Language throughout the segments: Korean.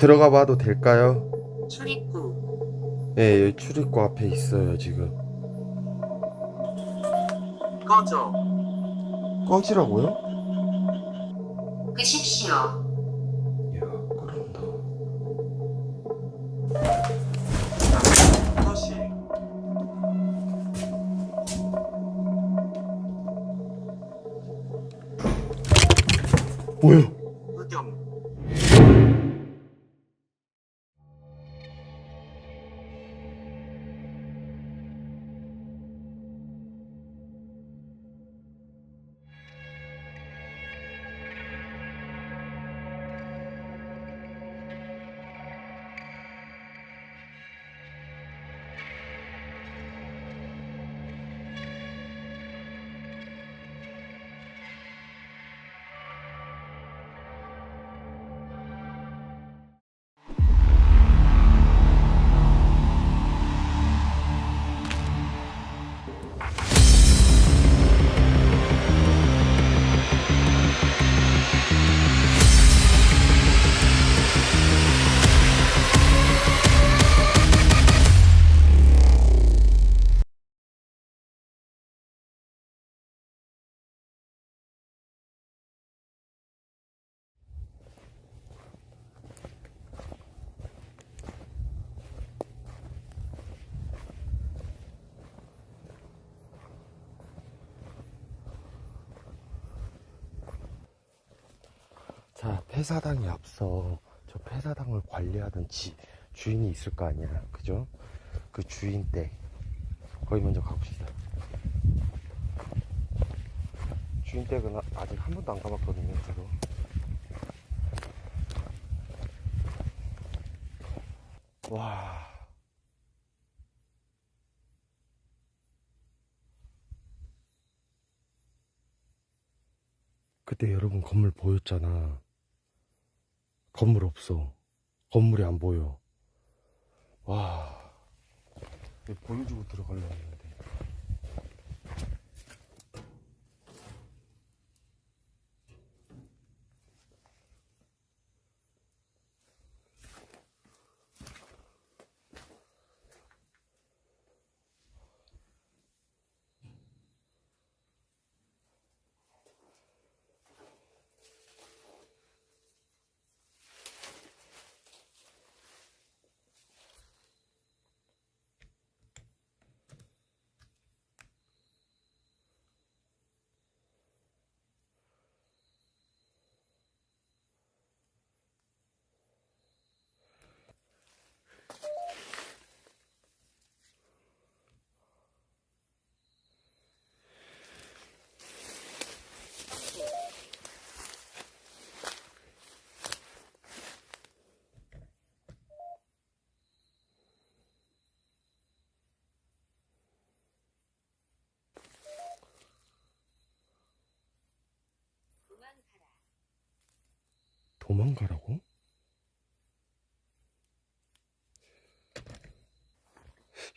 들어가 봐도 될까요? 출입구 예, 여기 출입구 앞에 있어요, 지금. 꺼져 꺼지라고요? 끄십시오 폐사당이 앞서 저 폐사당을 관리하던 지, 주인이 있을 거 아니야. 그죠? 그 주인 댁. 거기 먼저 가봅시다. 주인 댁은 아- 아직 한 번도 안 가봤거든요, 저도. 와. 그때 여러분 건물 보였잖아. 건물 없어. 건물이 안 보여. 와. 보여주고 들어가려고 도망가라고?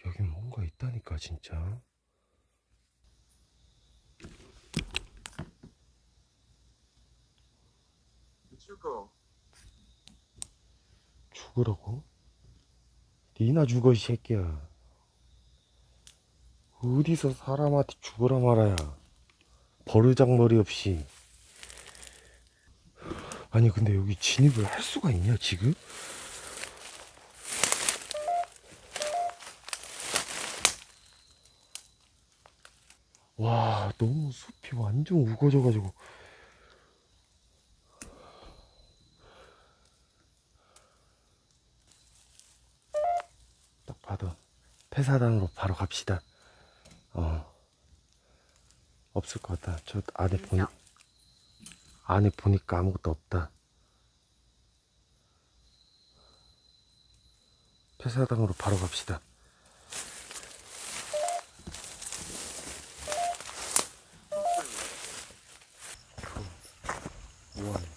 여기 뭔가 있다니까 진짜. 죽어 죽으라고? 니나 죽어 이 새끼야. 어디서 사람한테 죽으라 말아야. 버르장머리 없이 아니 근데 여기 진입을 할 수가 있냐 지금? 와 너무 숲이 완전 우거져 가지고. 딱 봐도 폐사당으로 바로 갑시다. 어. 없을 것 같다. 저 안에 보니 안에 보니까 아무것도 없다 폐사당으로 바로 갑시다. 우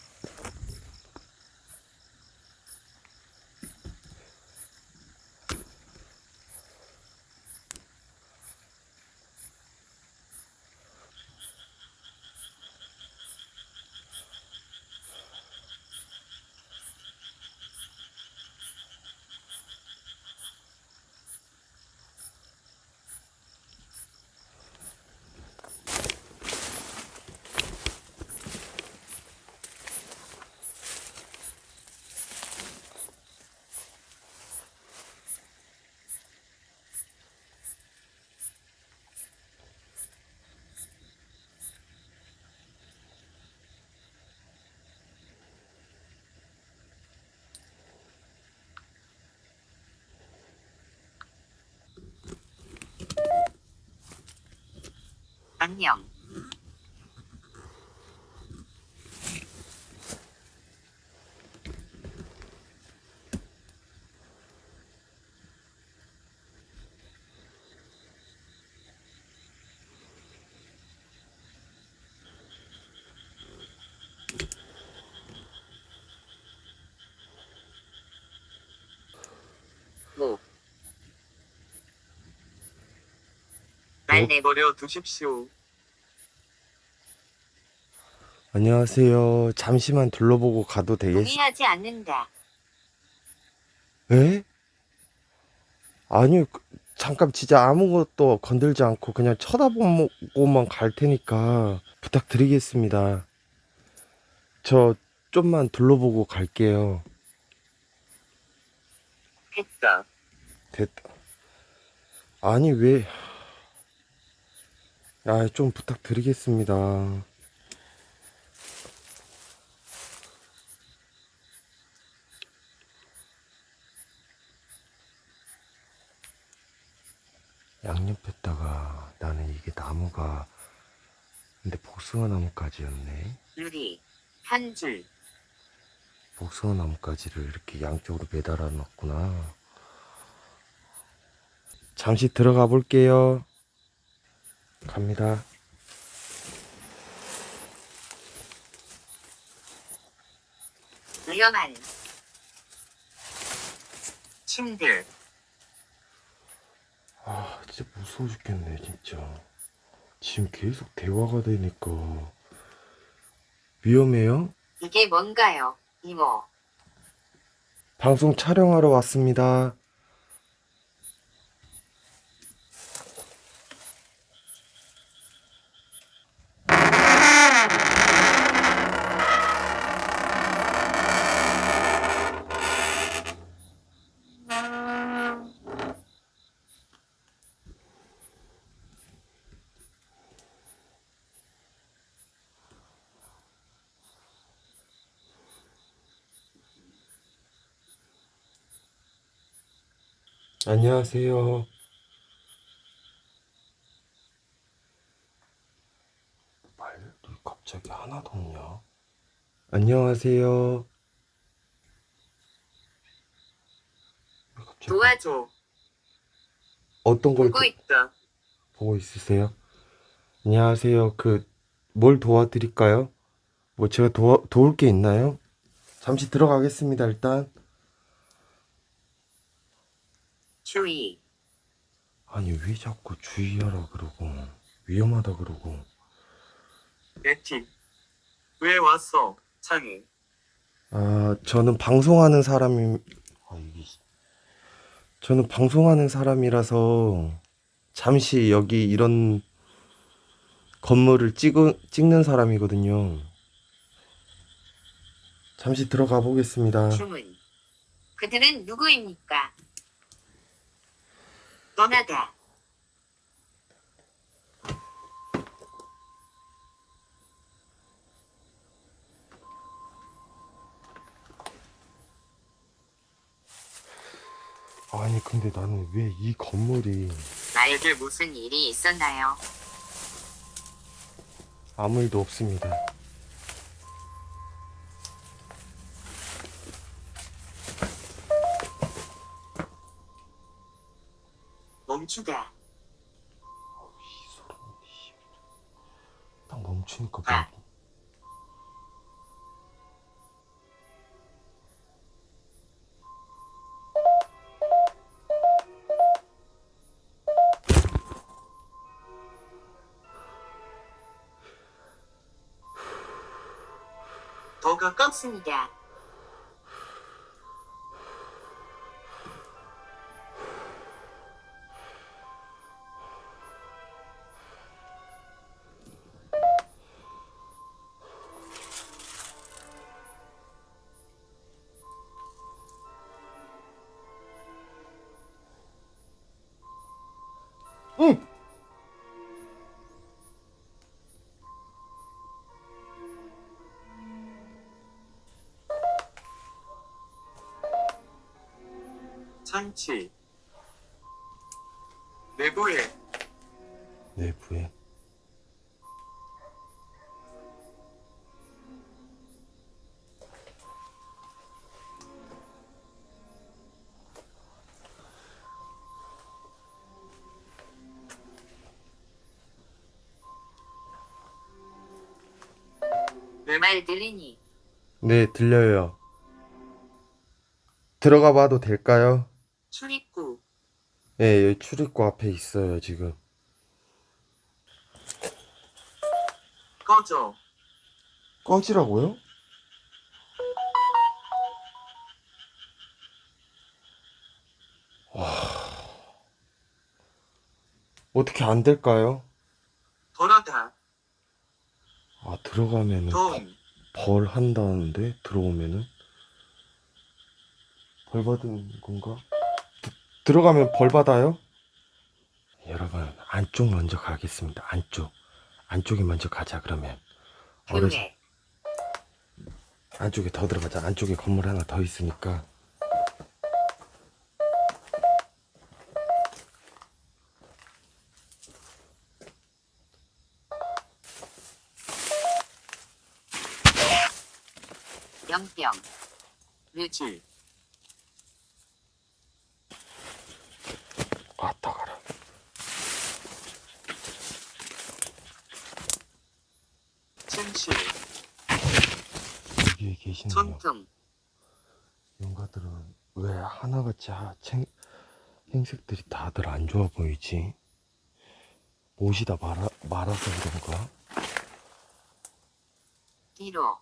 안녕. 뭐? 말 내버 내버려 두십시오. 안녕하세요. 잠시만 둘러보고 가도 되겠... 동의하지 않는다. 에? 아니요. 그- 잠깐 진짜 아무것도 건들지 않고 그냥 쳐다보고만 갈 테니까 부탁드리겠습니다. 저 좀만 둘러보고 갈게요. 됐어. 됐다. 아니, 왜. 아, 좀 부탁드리겠습니다. 양옆에다가 나는 이게 나무가 근데 복숭아 나무까지였네. 유리. 한 줄. 복숭아 나무까지를 이렇게 양쪽으로 매달아 놨구나. 잠시 들어가 볼게요. 갑니다. 위험한. 침대. 아, 진짜 무서워 죽겠네, 진짜. 지금 계속 대화가 되니까. 위험해요? 이게 뭔가요, 이모? 방송 촬영하러 왔습니다. 안녕하세요. 말이 갑자기 하나도 없냐? 안녕하세요. 왜 갑자기 도와줘. 저 어떤 걸 보고 도- 있다. 보고 있으세요? 안녕하세요. 그, 뭘 도와드릴까요? 뭐 제가 도와, 도울 게 있나요? 잠시 들어가겠습니다, 일단. 주의. 아니, 왜 자꾸 주의하라 그러고, 위험하다 그러고. 에티. 왜 왔어? 창희. 아, 저는 방송하는 사람이, 아, 이게. 저는 방송하는 사람이라서, 잠시 여기 이런 건물을 찍, 찍는 사람이거든요. 잠시 들어가 보겠습니다. 주문. 그들은 누구입니까? 떠나다. 아니, 근데 나는 왜 이 건물이 나에게 무슨 일이 있었나요? 아무 일도 없습니다. 멈추다. 딱 멈추니까 아. 뭐- 더 가깝. 없습니다. 응! 장치. 내부에 내부에 들으니? 네, 들려요. 들어가 봐도 될까요? 출입구. 예, 여기 출입구 앞에 있어요, 지금. 꺼져. 꺼지라고요? 와. 어떻게 안 될까요? 돌아가. 아, 들어가면은 돈. 벌 한다는데 들어오면은 벌 받은 건가? 드- 들어가면 벌 받아요? 여러분 안쪽 먼저 가겠습니다. 안쪽 안쪽에 먼저 가자 그러면 어르신 교회. 안쪽에 더 들어가자. 안쪽에 건물 하나 더 있으니까 영병. 지. 왔다 가라. 침실. 여기에 계시는 손금. 용가들은 왜 하나같이 하, 책, 행색들이 다들 안 좋아 보이지? 못이다 말아, 말아서 그런가? 뒤로.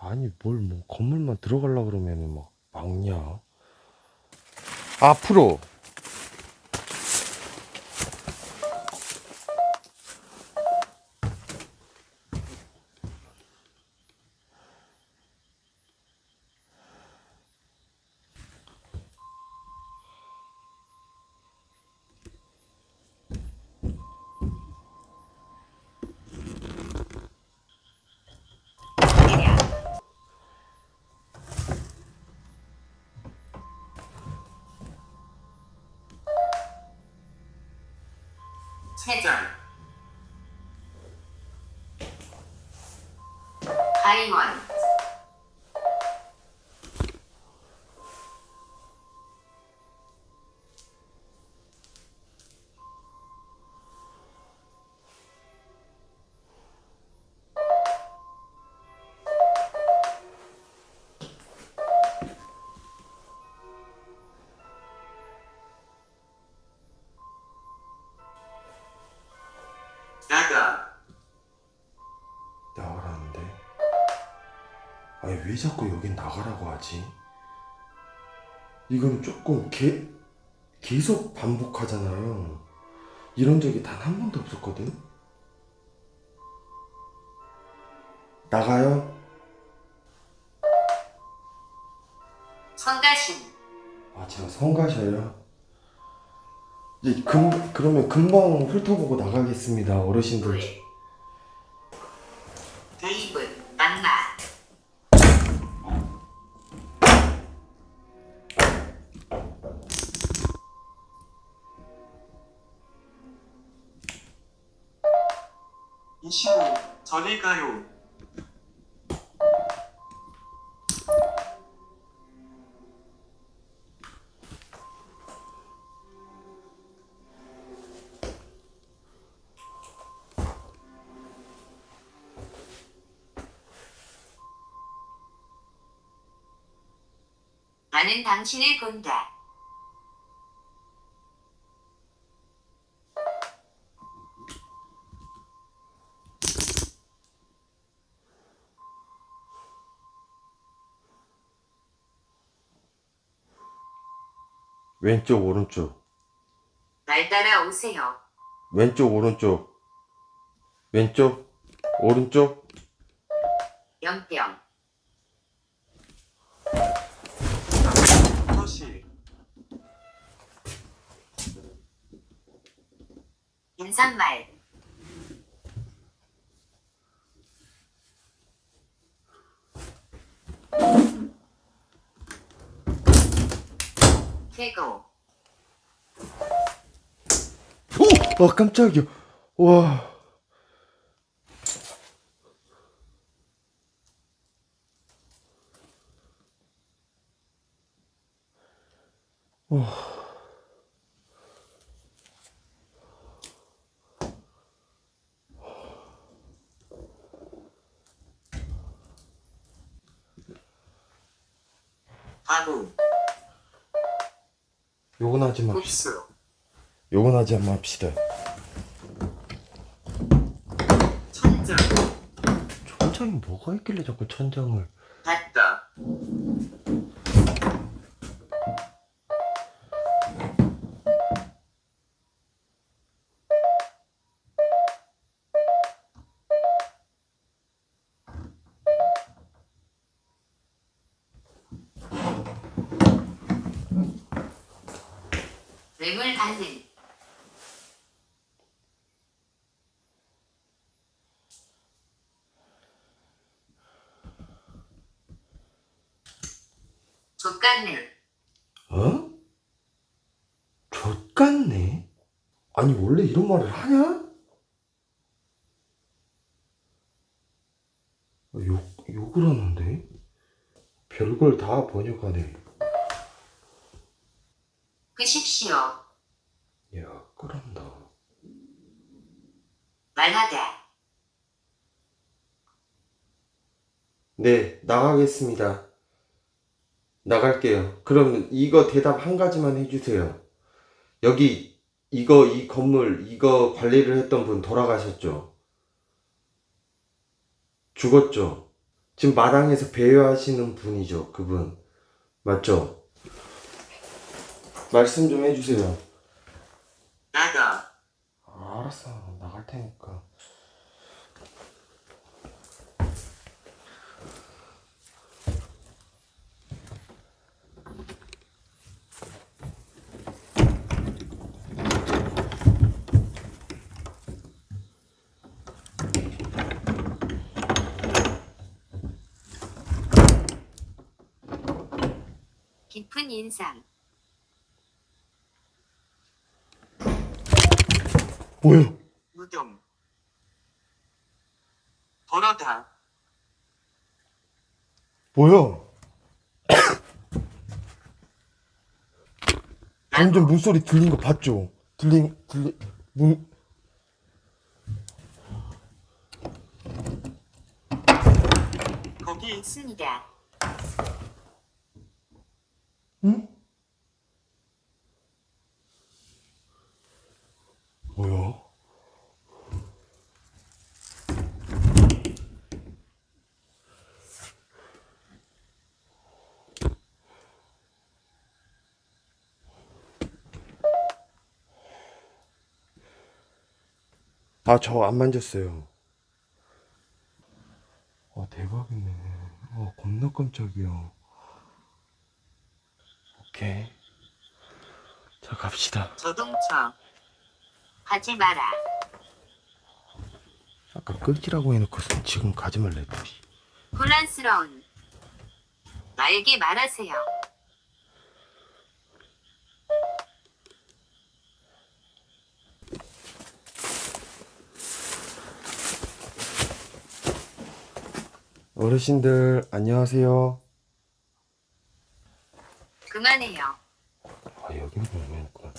아니 뭘 뭐 건물만 들어가려 그러면은 막 막냐? 앞으로 anyone. 왜 자꾸 여긴 나가라고 하지? 이건 조금 개, 계속 반복하잖아요 이런 적이 단 한 번도 없었거든 나가요? 성가신. 아 제가 성가셔요? 이제 금, 그러면 금방 훑어보고 나가겠습니다 어르신들 나는 당신을 본다. 왼쪽 오른쪽 날 따라 오세요. 왼쪽 오른쪽 왼쪽 오른쪽 영병. 도시. 인사말. 태고. 오! 아 깜짝이야 와 하고 요건 하지 맙시다. 흡수 요건 하지 맙시다. 천장 천장이 뭐가 있길래 자꾸 천장을. 닫다 족같네? 아니 원래 이런 말을 하냐? 욕, 욕을 하는데? 별걸 다 번역하네. 끄십시오. 야 끌한다. 말하다 네 나가겠습니다. 나갈게요. 그럼 이거 대답 한 가지만 해주세요 여기 이거 이 건물 이거 관리를 했던 분 돌아가셨죠? 죽었죠? 지금 마당에서 배회하시는 분이죠 그분 맞죠? 말씀 좀 해주세요 나가 아, 알았어 나갈 테니까 깊은 인상. 뭐야 무덤. 돌아다. 뭐야? 방금 문소리 들린 거 봤죠? 들린 들린 문 거기 있습니다 응? 뭐야? 아, 저 안 만졌어요. 와, 대박이네. 와, 겁나 깜짝이야. 오케이. 자, 갑시다. 자동차 하지 마라 아까 끌지라고 해놓고서 지금 가지 말래, 둘이. 혼란스러운 나에게 말하세요 어르신들, 안녕하세요. 그만해요 아, 여기 보면있구나.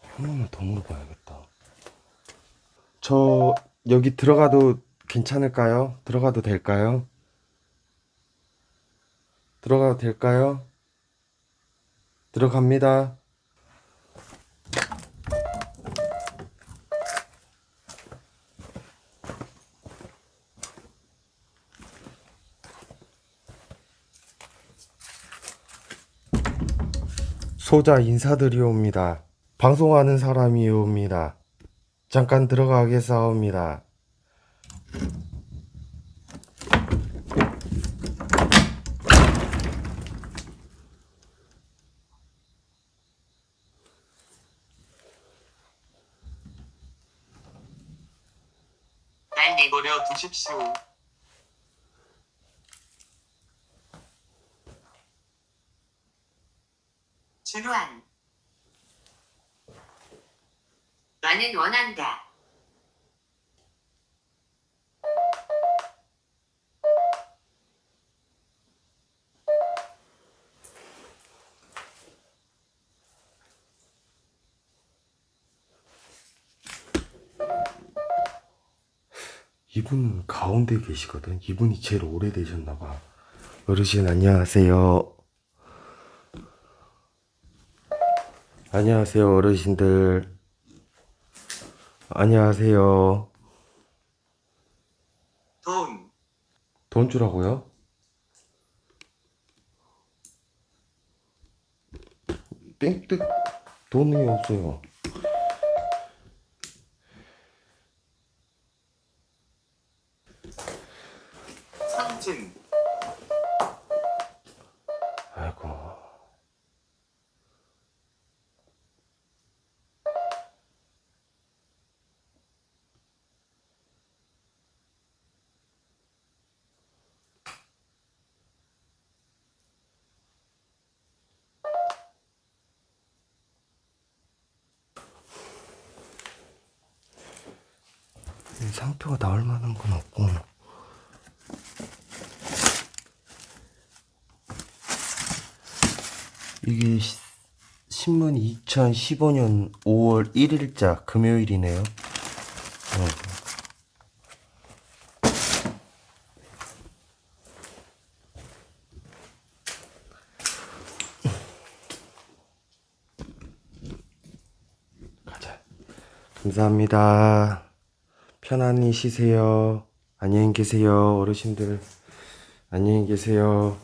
한 번만 더 물어봐야겠다. 저, 여기 들어가도 괜찮을까요? 들어가도 될까요? 들어가도 될까요? 들어갑니다. 소자 인사드리옵니다. 방송하는 사람이옵니다. 잠깐 들어가겠사옵니다. 날 내버려 내버려 두십시오 주루한 나는 원한다 이분은 가운데 계시거든. 이분이 제일 오래되셨나봐. 어르신 안녕하세요. 안녕하세요, 어르신들. 안녕하세요. 돈, 돈 주라고요? 땡땡 돈이 없어요. 상표가 나올 만한 건 없고. 이게 시- 신문 2015년 5월 1일자 금요일이네요. 어. 감사합니다. 편안히 쉬세요. 안녕히 계세요, 어르신들. 안녕히 계세요.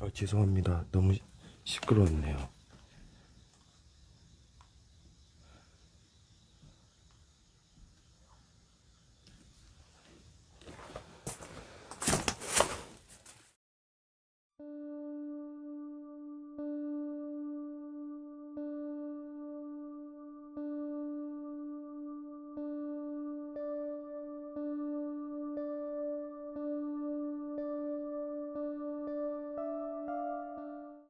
아, 죄송합니다. 너무 시끄러웠네요.